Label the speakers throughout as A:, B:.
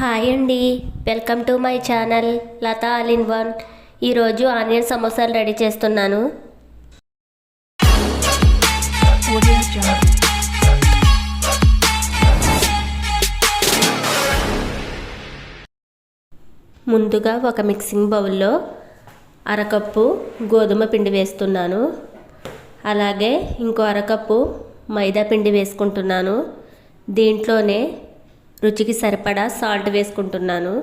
A: Hi అండి. Welcome to my channel Lata all in one. ఈరోజు onion సమోసాలు ready చేస్తున్నాను. ముందుగా ఒక మిక్సింగ్ బౌల్లో అరకప్పు గోధుమ పిండి వేస్తున్నాను. అలాగే ఇంకో అరకప్పు మైదా పిండి వేసుకుంటున్నాను. దీంట్లోనే రుచికి సరిపడా సాల్ట్ వేసుకుంటున్నాను.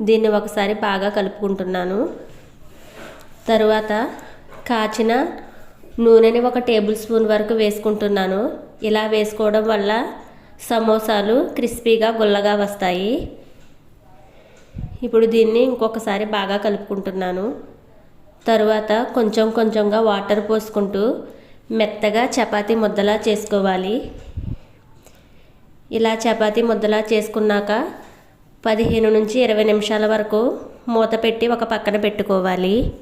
A: దీన్ని ఒకసారి బాగా కలుపుకుంటున్నాను. తరువాత కాచిన నూనెని ఒక టేబుల్ స్పూన్ వరకు వేసుకుంటున్నాను. ఇలా వేసుకోవడం వల్ల సమోసాలు క్రిస్పీగా గుల్లగా వస్తాయి. ఇప్పుడు దీన్ని ఇంకొకసారి బాగా కలుపుకుంటున్నాను. తరువాత కొంచెం కొంచెంగా వాటర్ పోసుకుంటూ మెత్తగా చపాతీ ముద్దలా చేసుకోవాలి. ఇలా చపాతీ ముద్దలా చేసుకున్నాక పదిహేను నుంచి ఇరవై నిమిషాల వరకు మూత పెట్టి ఒక పక్కన పెట్టుకోవాలి.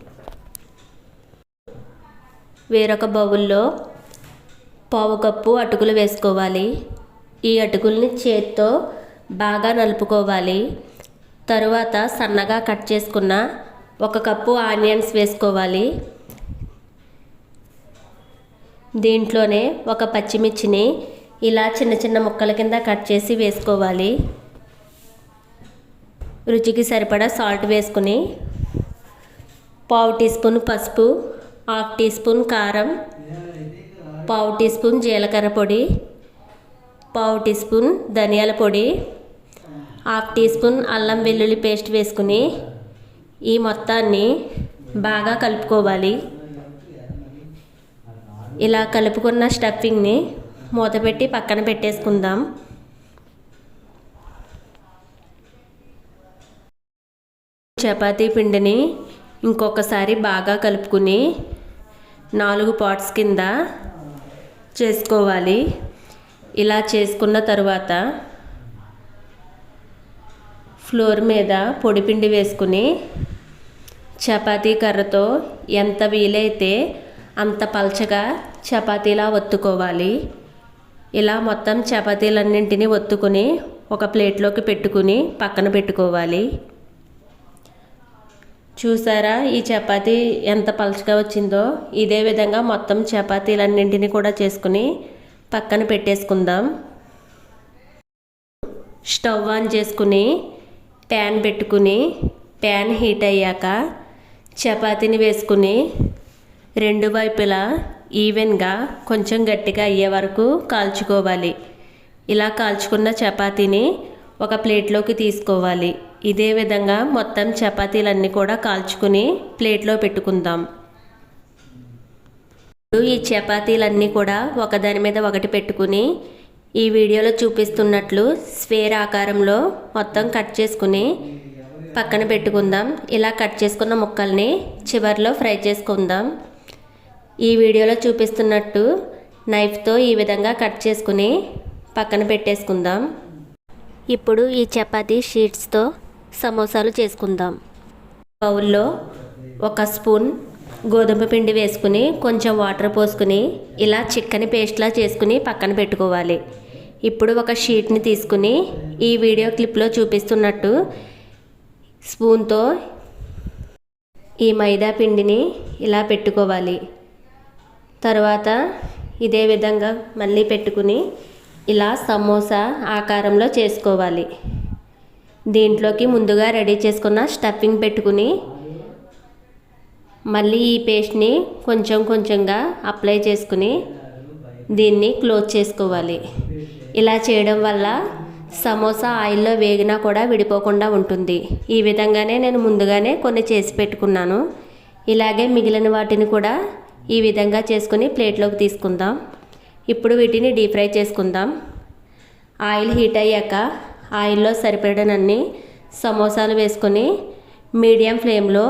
A: వేరొక బౌల్లో పావు కప్పు అటుకులు వేసుకోవాలి. ఈ అటుకుల్ని చేత్తో బాగా నలుపుకోవాలి. తరువాత సన్నగా కట్ చేసుకున్న ఒక కప్పు ఆనియన్స్ వేసుకోవాలి. దీంట్లోనే ఒక పచ్చిమిర్చిని ఇలా చిన్న చిన్న ముక్కల కింద కట్ చేసి వేసుకోవాలి. రుచికి సరిపడా సాల్ట్ వేసుకుని పావు టీ స్పూన్ పసుపు హాఫ్ టీ స్పూన్ కారం పావు టీ స్పూన్ జీలకర్ర పొడి పావు టీ స్పూన్ ధనియాల పొడి హాఫ్ టీ స్పూన్ అల్లం వెల్లుల్లి పేస్ట్ వేసుకుని ఈ మొత్తాన్ని బాగా కలుపుకోవాలి. ఇలా కలుపుకున్న స్టఫింగ్ని మూత పెట్టి పక్కన పెట్టేసుకుందాం. చపాతీ పిండిని ఇంకొకసారి బాగా కలుపుకుని నాలుగు పాట్స్ కింద చేసుకోవాలి. ఇలా చేసుకున్న తర్వాత ఫ్లోర్ మీద పొడిపిండి వేసుకుని చపాతీ కర్రతో ఎంత వీలైతే అంత పల్చగా చపాతీలా ఒత్తుకోవాలి. ఇలా మొత్తం చపాతీలన్నింటినీ ఒత్తుకుని ఒక ప్లేట్లోకి పెట్టుకుని పక్కన పెట్టుకోవాలి. చూసారా ఈ చపాతీ ఎంత పలచగా వచ్చిందో? ఇదే విధంగా మొత్తం చపాతీలన్నింటినీ కూడా చేసుకుని పక్కన పెట్టేసుకుందాం. స్టవ్ ఆన్ చేసుకుని ప్యాన్ పెట్టుకుని ప్యాన్ హీట్ అయ్యాక చపాతీని వేసుకుని రెండు వైపులా ఈవెన్గా కొంచెం గట్టిగా అయ్యే వరకు కాల్చుకోవాలి. ఇలా కాల్చుకున్న చపాతీని ఒక ప్లేట్లోకి తీసుకోవాలి. ఇదే విధంగా మొత్తం చపాతీలన్నీ కూడా కాల్చుకుని ప్లేట్లో పెట్టుకుందాం. ఇప్పుడు ఈ చపాతీలన్నీ కూడా ఒకదాని మీద ఒకటి పెట్టుకుని ఈ వీడియోలో చూపిస్తున్నట్లు స్వేర్ ఆకారంలో మొత్తం కట్ చేసుకుని పక్కన పెట్టుకుందాం. ఇలా కట్ చేసుకున్న ముక్కల్ని చివర్లో ఫ్రై చేసుకుందాం. ఈ వీడియోలో చూపిస్తున్నట్టు నైఫ్తో ఈ విధంగా కట్ చేసుకుని పక్కన పెట్టేసుకుందాం. ఇప్పుడు ఈ చపాతీ షీట్స్తో సమోసాలు చేసుకుందాం. బౌల్లో ఒక స్పూన్ గోధుమ పిండి వేసుకుని కొంచెం వాటర్ పోసుకుని ఇలా చిక్కని పేస్ట్లా చేసుకుని పక్కన పెట్టుకోవాలి. ఇప్పుడు ఒక షీట్ని తీసుకుని ఈ వీడియో క్లిప్లో చూపిస్తున్నట్టు స్పూన్తో ఈ మైదా పిండిని ఇలా పెట్టుకోవాలి. తర్వాత ఇదే విధంగా మళ్ళీ పెట్టుకుని ఇలా సమోసా ఆకారంలో చేసుకోవాలి. దీంట్లోకి ముందుగా రెడీ చేసుకున్న స్టఫింగ్ పెట్టుకుని మళ్ళీ ఈ పేస్ట్ని కొంచెం కొంచెంగా అప్లై చేసుకుని దీన్ని క్లోజ్ చేసుకోవాలి. ఇలా చేయడం వల్ల సమోసా ఆయిల్లో వేగినా కూడా విడిపోకుండా ఉంటుంది. ఈ విధంగానే నేను ముందుగానే కొన్ని చేసి పెట్టుకున్నాను. ఇలాగే మిగిలిన వాటిని కూడా ఈ విధంగా చేసుకుని ప్లేట్లోకి తీసుకుందాం. ఇప్పుడు వీటిని డీప్ ఫ్రై చేసుకుందాం. ఆయిల్ హీట్ అయ్యాక ఆయిల్లో సరిపడనన్ని సమోసాలు వేసుకొని మీడియం ఫ్లేమ్లో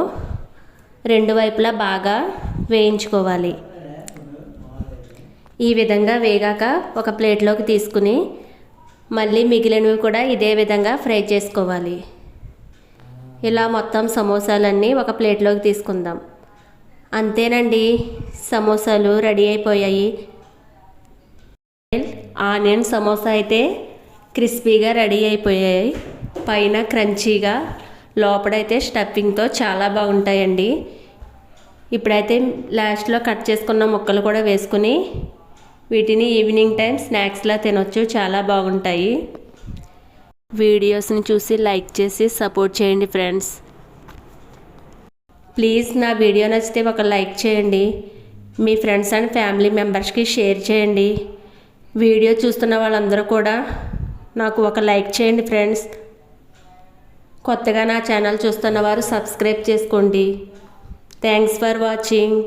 A: రెండు వైపులా బాగా వేయించుకోవాలి. ఈ విధంగా వేగాక ఒక ప్లేట్లోకి తీసుకుని మళ్ళీ మిగిలినవి కూడా ఇదే విధంగా ఫ్రై చేసుకోవాలి. ఇలా మొత్తం సమోసాలన్నీ ఒక ప్లేట్లోకి తీసుకుందాం. అంతేనండి. సమోసాలు రెడీ అయిపోయాయి. ఆనియన్ సమోసా అయితే క్రిస్పీగా రెడీ అయిపోయాయి. పైన క్రంచీగా లోపడైతే స్టఫింగ్తో చాలా బాగుంటాయండి. ఇప్పుడైతే లాస్ట్లో కట్ చేసుకున్న ముక్కలు కూడా వేసుకుని వీటిని ఈవినింగ్ టైం స్నాక్స్లా తినొచ్చు. చాలా బాగుంటాయి. వీడియోస్ని చూసి లైక్ చేసి సపోర్ట్ చేయండి ఫ్రెండ్స్. ప్లీజ్ నా వీడియో నచ్చితే ఒక లైక్ చేయండి. మీ ఫ్రెండ్స్ అండ్ ఫ్యామిలీ మెంబర్స్కి షేర్ చేయండి. వీడియో చూస్తున్న వాళ్ళందరూ కూడా నాకు ఒక లైక్ చేయండి ఫ్రెండ్స్. కొత్తగా నా ఛానల్ చూస్తున్న వారు సబ్స్క్రైబ్ చేసుకోండి. Thanks for watching.